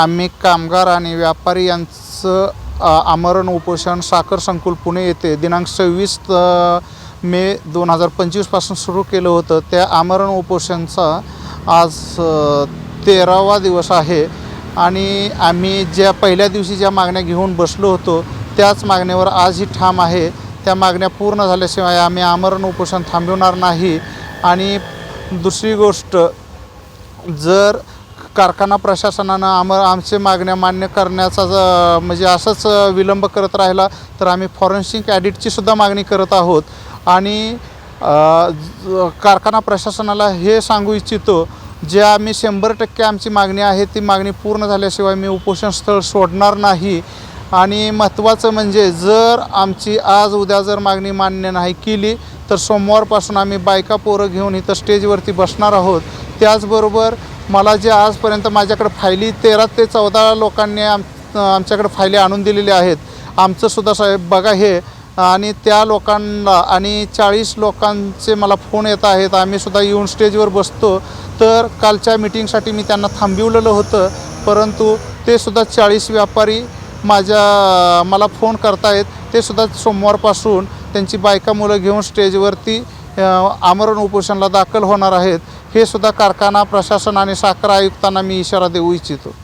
आम्ही कामगार आणि व्यापारी यांचं आमरण उपोषण साखर संकुल पुणे येथे दिनांक सव्वीस मे दोन हजार पंचवीसपासून सुरू केलं होतं. त्या आमरण उपोषणचा आज तेरावा दिवस आहे आणि आम्ही ज्या पहिल्या दिवशी ज्या मागण्या घेऊन बसलो होतो त्याच मागण्यावर आजही ठाम आहे. त्या मागण्या पूर्ण झाल्याशिवाय आम्ही आमरण उपोषण थांबवणार नाही. आणि दुसरी गोष्ट जर कारखाना प्रशासनानं आम आमचे मागण्या मान्य करण्याचा म्हणजे असंच विलंब करत राहिला तर आम्ही फॉरेन्सिक ॲडिटची सुद्धा मागणी करत आहोत. आणि कारखाना प्रशासनाला हे सांगू इच्छितो जे आम्ही शंभर टक्के आमची मागणी आहे ती मागणी पूर्ण झाल्याशिवाय मी उपोषण स्थळ सोडणार नाही. आणि महत्त्वाचं म्हणजे जर आमची आज उद्या जर मागणी मान्य नाही केली तर सोमवारपासून आम्ही बायका पोरं घेऊन इथं स्टेजवरती बसणार आहोत. त्याचबरोबर मला जे आजपर्यंत माझ्याकडे फायली तेरा ते चौदा लोकांनी आम आमच्याकडे फायली आणून दिलेल्या आहेत. आमचंसुद्धा साहेब बघा हे. आणि त्या लोकांना आणि चाळीस लोकांचे मला फोन येत आहेत. आम्हीसुद्धा येऊन स्टेजवर बसतो. तर कालच्या मिटिंगसाठी मी त्यांना थांबविलेलं होतं. परंतु ते सुद्धा चाळीस व्यापारी माझ्या मला फोन करतायत. ते सुद्धा सोमवारपासून त्यांची बायका मुलं घेऊन स्टेजवरती आमरण उपोषणाला दाखल होणार आहेत. हे सुद्धा कारखाना प्रशासन आणि साखर आयुक्तांना मी इशारा देऊ इच्छितो.